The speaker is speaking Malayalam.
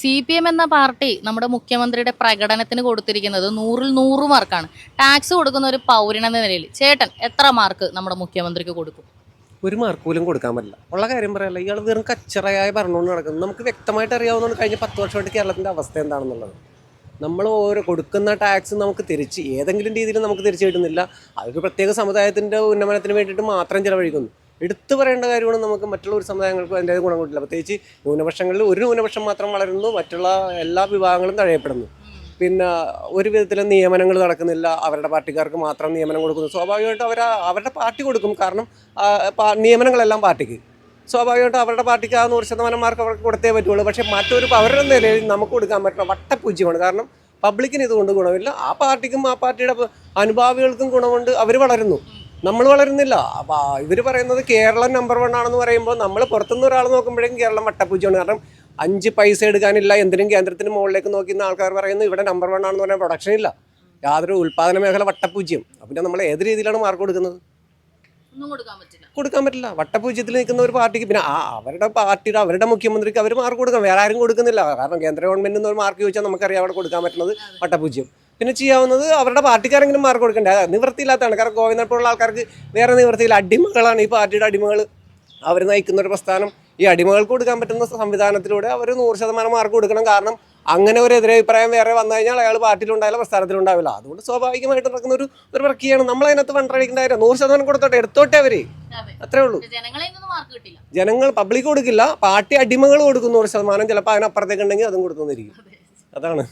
സി പി എം എന്ന പാർട്ടി നമ്മുടെ മുഖ്യമന്ത്രിയുടെ പ്രകടനത്തിന് കൊടുത്തിരിക്കുന്നത് നൂറിൽ നൂറ് മാർക്കാണ്. ടാക്സ് കൊടുക്കുന്ന ഒരു പൗരനെന്ന നിലയിൽ ചേട്ടൻ എത്ര മാർക്ക് നമ്മുടെ മുഖ്യമന്ത്രിക്ക് കൊടുക്കും? ഒരു മാർക്ക് പോലും കൊടുക്കാൻ പറ്റില്ല. ഉള്ള കാര്യം പറയല്ല ഇയാൾ വെറും കച്ചറയായി പറഞ്ഞുകൊണ്ട് നടക്കുന്നത് നമുക്ക് വ്യക്തമായിട്ട് അറിയാവുന്നതാണ് കഴിഞ്ഞ പത്ത് വർഷമായിട്ട് കേരളത്തിന്റെ അവസ്ഥ എന്താണെന്നുള്ളത്. നമ്മൾ ഓരോ കൊടുക്കുന്ന ടാക്സ് നമുക്ക് തിരിച്ച് ഏതെങ്കിലും രീതിയിൽ നമുക്ക് തിരിച്ചു കിട്ടുന്നില്ല. അതൊരു പ്രത്യേക സമുദായത്തിന്റെ ഉന്നമനത്തിന് വേണ്ടിയിട്ട് മാത്രം ചിലവഴിക്കുന്നു. എടുത്തു പറയേണ്ട കാര്യമാണ് നമുക്ക് മറ്റുള്ള ഒരു സമുദായങ്ങൾക്ക് അതിന്റെ ഗുണം കിട്ടില്ല പ്രത്യേകിച്ച് ന്യൂനപക്ഷങ്ങളിൽ ഒരു ന്യൂനപക്ഷം മാത്രം വളരുന്നു മറ്റുള്ള എല്ലാ വിഭാഗങ്ങളും തഴയപ്പെടുന്നു. പിന്നെ ഒരു വിധത്തിലും നിയമനങ്ങൾ നടക്കുന്നില്ല. അവരുടെ പാർട്ടിക്കാർക്ക് മാത്രം നിയമനം കൊടുക്കുന്നു. സ്വാഭാവികമായിട്ടും അവർ അവരുടെ പാർട്ടി കൊടുക്കും. കാരണം നിയമനങ്ങളെല്ലാം പാർട്ടിക്ക്. സ്വാഭാവികമായിട്ടും അവരുടെ പാർട്ടിക്ക് ആ നൂറ് ശതമാനം മാർക്ക് അവർക്ക് കൊടുത്തേ പറ്റുള്ളൂ. പക്ഷേ മറ്റൊരു അവരുടെ നിലയിൽ നമുക്ക് കൊടുക്കാൻ പറ്റുന്ന വട്ടപൂജ്യമാണ്. കാരണം പബ്ലിക്കിന് ഇതുകൊണ്ട് ഗുണമില്ല. ആ പാർട്ടിക്കും ആ പാർട്ടിയുടെ അനുഭാവികൾക്കും ഗുണമുണ്ട്. അവർ വളരുന്നു. നമ്മൾ വളരുന്നില്ല. അപ്പോൾ ഇവർ പറയുന്നത് കേരളം നമ്പർ വൺ ആണെന്ന് പറയുമ്പോൾ നമ്മൾ പുറത്തുനിന്ന് ഒരാൾ നോക്കുമ്പോഴേക്കും കേരളം വട്ടപ്പൂജയാണ്. കാരണം അഞ്ച് പൈസ എടുക്കാനില്ല എന്തിനും കേന്ദ്രത്തിന് മുകളിലേക്ക് നോക്കുന്ന ആൾക്കാർ പറയുന്നു ഇവിടെ നമ്പർ വൺ ആണെന്ന് പറഞ്ഞാൽ പ്രൊഡക്ഷൻ ഇല്ല. യാതൊരു ഉൽപ്പാദന മേഖല വട്ടപൂജ്യം അപ്പം പിന്നെ നമ്മൾ ഏത് രീതിയിലാണ് മാർക്ക് കൊടുക്കുന്നത്? ഒന്നും കൊടുക്കാൻ പറ്റില്ല. കൊടുക്കാൻ പറ്റില്ല. വട്ടപൂജ്യത്തിൽ നിൽക്കുന്ന ഒരു പാർട്ടിക്ക് പിന്നെ ആ അവരുടെ പാർട്ടിയുടെ അവരുടെ മുഖ്യമന്ത്രിക്ക് അവർ മാർക്ക് കൊടുക്കാം വേറെ ആരും കൊടുക്കുന്നില്ല. കാരണം കേന്ദ്ര ഗവൺമെന്റിൽ നിന്ന് ഒരു മാർക്ക് ചോദിച്ചാൽ നമുക്കറിയാം അവിടെ കൊടുക്കാൻ പറ്റുന്നത് വട്ടപൂജ്യം പിന്നെ ചെയ്യാവുന്നത് അവരുടെ പാർട്ടിക്കാരെങ്കിലും മാർക്ക് കൊടുക്കണ്ടേ? നിവൃത്തിയില്ലാത്തതാണ് കാരണം ഗോവിന്ദൻ പോലുള്ള ആൾക്കാർക്ക് വേറെ നിവൃത്തിയില്ല. അടിമകളാണ് ഈ പാർട്ടിയുടെ അടിമകൾ അവർ നയിക്കുന്ന ഒരു പ്രസ്ഥാനം. ഈ അടിമകൾക്ക് കൊടുക്കാൻ പറ്റുന്ന സംവിധാനത്തിലൂടെ അവർ നൂറ് ശതമാനം മാർക്ക് കൊടുക്കണം. കാരണം അങ്ങനെ ഒരു എതിരഭിപ്രായം വേറെ വന്നു കഴിഞ്ഞാൽ അയാൾ പാർട്ടിയിലുണ്ടായാലും പ്രസ്ഥാനത്തിലുണ്ടാവില്ല. അതുകൊണ്ട് സ്വാഭാവികമായിട്ട് നടക്കുന്ന ഒരു ഒരു പ്രക്രിയയാണ്. നമ്മൾ അതിനകത്ത് വണ്ടടിക്കേണ്ട കാര്യം. നൂറ് ശതമാനം കൊടുത്തോട്ടെ എടുത്തോട്ടെ അവർ. അത്രേ ഉള്ളൂ. ജനങ്ങൾ പബ്ലിക് കൊടുക്കില്ല. പാർട്ടി അടിമകൾ കൊടുക്കും നൂറ് ശതമാനം. ചിലപ്പോൾ അതിനപ്പുറത്തേക്ക് ഉണ്ടെങ്കിൽ അതും കൊടുത്തുന്നിരിക്കും അതാണ്.